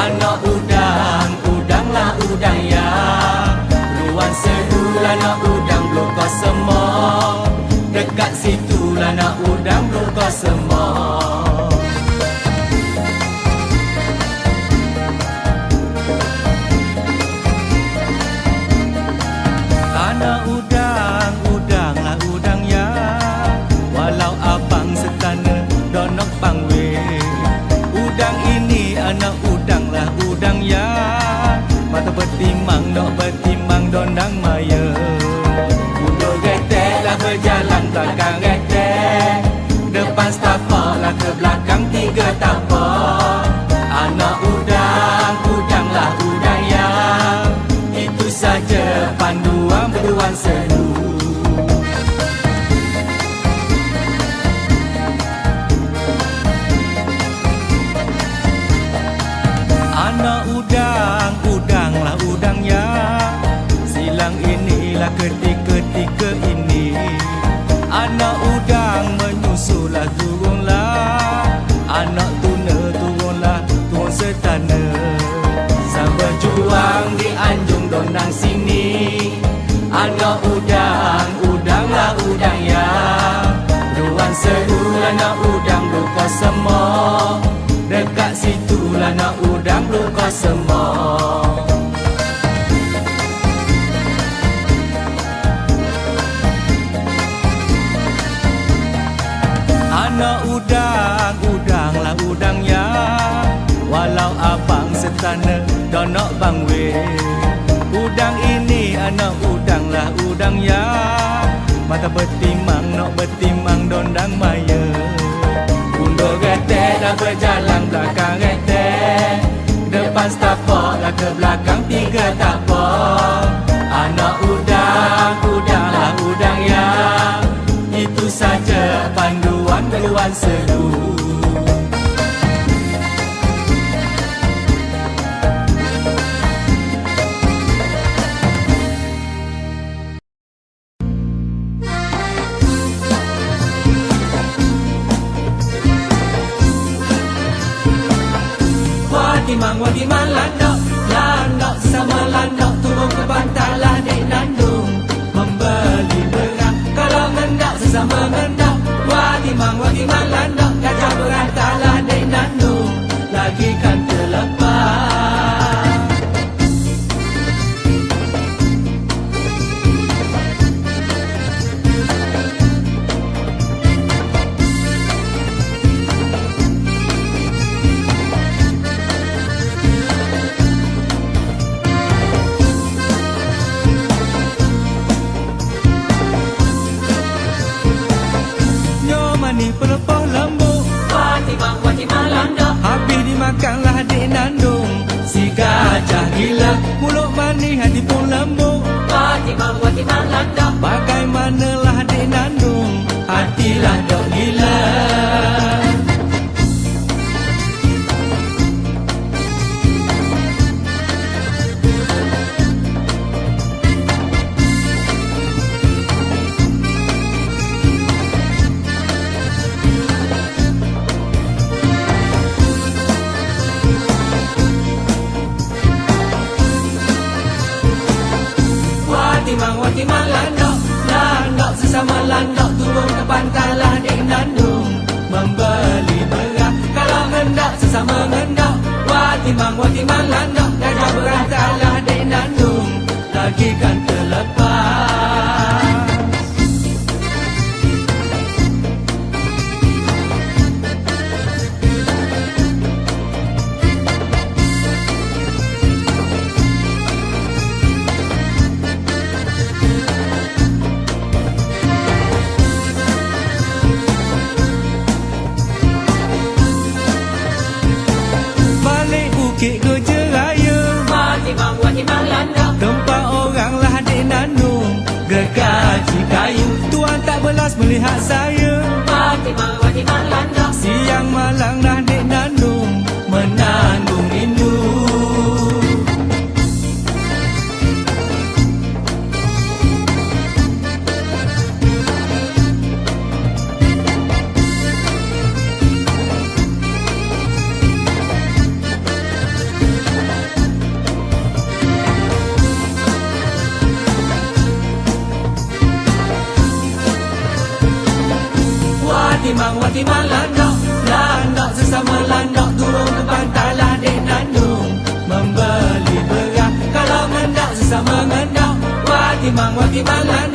Anak udang, udanglah udang ya. Ruang sedulah anak udang luka semua. Dekat situlah anak udang luka semua. Udang, udanglah udang ya. Walau abang setana lah berjalan belakang getek Depan setapak lah ke belakang tiga tapak. Anak udang, udanglah udang ya Itu saja panduan berduaan seru. Anak udang, udanglah udang ya Silang inilah ketika-ketika turun setana Sambil juang di anjung dondang sini. Anak udang, udanglah udang ya. Ruang seru anak udang luka semua. Dekat situlah anak udang luka semua. Anak udang, udanglah setana donok bangwe Udang ini anak udanglah udang ya. Mata bertimang, nok bertimang dondang maya. Undur getek dah berjalan belakang getek Depan setapak lah ke belakang tiga tapak. Anak udang, udanglah udang ya. Itu saja panduan beruan seru Watimang, watimang landok Landok sama landok. Turun ke bantalah dek nandung. Membeli berat Kalau ngendak sesama ngendak Watimang, watimang landok pelepah lembut Watimang, watimang landok Habis dimakanlah adik nandung. Si gajah gila Mulut manis hati pun lembut. Watimang, watimang landok Bagaimanalah adik nandung? Hatilah dok Watimang, watimang landok Gajah melihat saya Wah timang landok Landok sesama landok Turun ke pantai dek nandung Membeli beras Kalau ngendok sesama ngendok Wah timang, wah timang